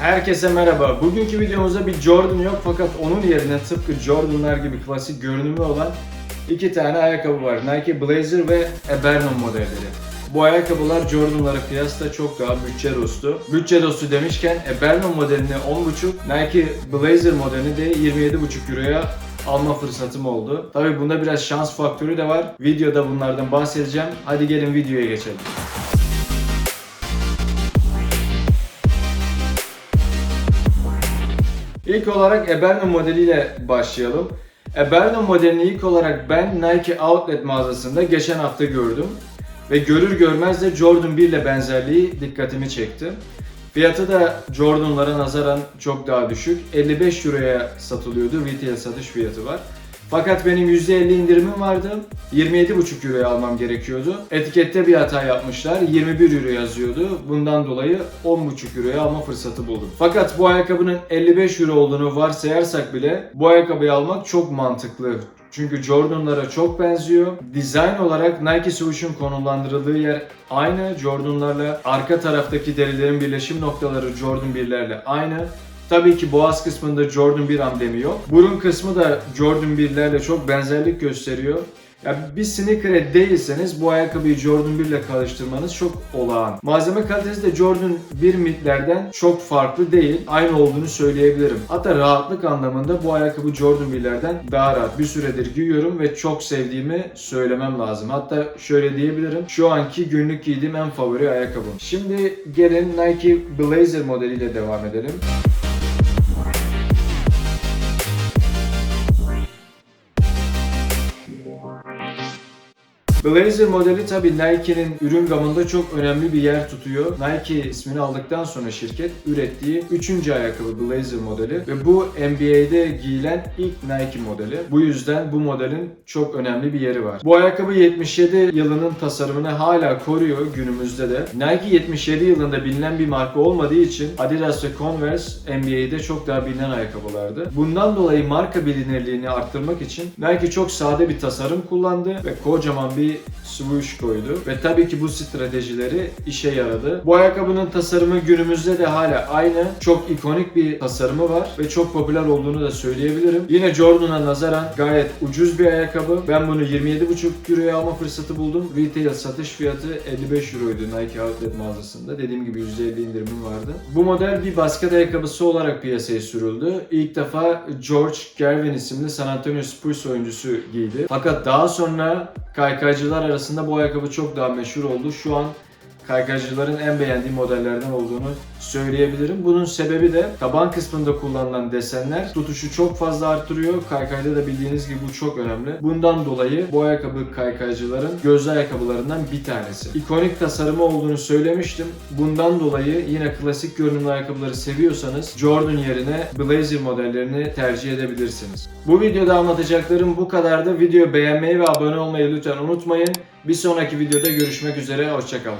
Herkese merhaba. Bugünkü videomuzda bir Jordan yok fakat onun yerine tıpkı Jordan'lar gibi klasik görünümü olan iki tane ayakkabı var. Nike Blazer ve Ebernon modelleri. Bu ayakkabılar Jordan'lara kıyasla çok daha bütçe dostu. Bütçe dostu demişken Ebernon modelini 10.5, Nike Blazer modelini de 27.5 euroya alma fırsatım oldu. Tabi bunda biraz şans faktörü de var. Videoda bunlardan bahsedeceğim. Hadi gelin videoya geçelim. İlk olarak Ebernon modeliyle başlayalım. Ebernon modelini ilk olarak ben Nike Outlet mağazasında geçen hafta gördüm. Ve görür görmez de Jordan 1 ile benzerliği dikkatimi çekti. Fiyatı da Jordan'lara nazaran çok daha düşük. 55 euroya satılıyordu. Retail satış fiyatı var. Fakat benim %50 indirimim vardı. 27,5 euroya almam gerekiyordu. Etikette bir hata yapmışlar. 21 euro yazıyordu. Bundan dolayı 10,5 euroya alma fırsatı buldum. Fakat bu ayakkabının 55 euro olduğunu varsayarsak bile bu ayakkabıyı almak çok mantıklı. Çünkü Jordan'lara çok benziyor. Dizayn olarak Nike Swoosh'un konumlandırıldığı yer aynı. Jordan'larla arka taraftaki derilerin birleşim noktaları Jordan 1'lerle aynı. Tabii ki boğaz kısmında Jordan 1 amblemi yok. Burun kısmı da Jordan 1'lerle çok benzerlik gösteriyor. Ya bir sneakerhead değilseniz bu ayakkabıyı Jordan 1 ile karıştırmanız çok olağan. Malzeme kalitesi de Jordan 1 midlerden çok farklı değil. Aynı olduğunu söyleyebilirim. Hatta rahatlık anlamında bu ayakkabı Jordan 1'lerden daha rahat. Bir süredir giyiyorum ve çok sevdiğimi söylemem lazım. Hatta şöyle diyebilirim. Şu anki günlük giydiğim en favori ayakkabım. Şimdi gelin Nike Blazer modeliyle devam edelim. Blazer modeli tabi Nike'nin ürün gamında çok önemli bir yer tutuyor. Nike ismini aldıktan sonra şirket ürettiği 3. ayakkabı Blazer modeli ve bu NBA'de giyilen ilk Nike modeli. Bu yüzden bu modelin çok önemli bir yeri var. Bu ayakkabı 77 yılının tasarımını hala koruyor günümüzde de. Nike 77 yılında bilinen bir marka olmadığı için Adidas ve Converse NBA'de çok daha bilinen ayakkabılardı. Bundan dolayı marka bilinirliğini arttırmak için Nike çok sade bir tasarım kullandı ve kocaman bir swoosh koydu. Ve tabii ki bu stratejileri işe yaradı. Bu ayakkabının tasarımı günümüzde de hala aynı. Çok ikonik bir tasarımı var ve çok popüler olduğunu da söyleyebilirim. Yine Jordan'a nazaran gayet ucuz bir ayakkabı. Ben bunu 27,5 euroya alma fırsatı buldum. Retail satış fiyatı 55 euroydu Nike Outlet mağazasında. Dediğim gibi %50 indirimim vardı. Bu model bir basket ayakkabısı olarak piyasaya sürüldü. İlk defa George Gervin isimli San Antonio Spurs oyuncusu giydi. Fakat daha sonra kaykaycılar arasında bu ayakkabı çok daha meşhur oldu. Şu an kaykaycıların en beğendiği modellerden olduğunu söyleyebilirim. Bunun sebebi de taban kısmında kullanılan desenler tutuşu çok fazla arttırıyor. Kaykayda da bildiğiniz gibi bu çok önemli. Bundan dolayı bu ayakkabı kaykaycıların gözlü ayakkabılarından bir tanesi. İkonik tasarımı olduğunu söylemiştim. Bundan dolayı yine klasik görünümlü ayakkabıları seviyorsanız Jordan yerine Blazer modellerini tercih edebilirsiniz. Bu videoda anlatacaklarım bu kadardı. Videoyu beğenmeyi ve abone olmayı lütfen unutmayın. Bir sonraki videoda görüşmek üzere. Hoşçakalın.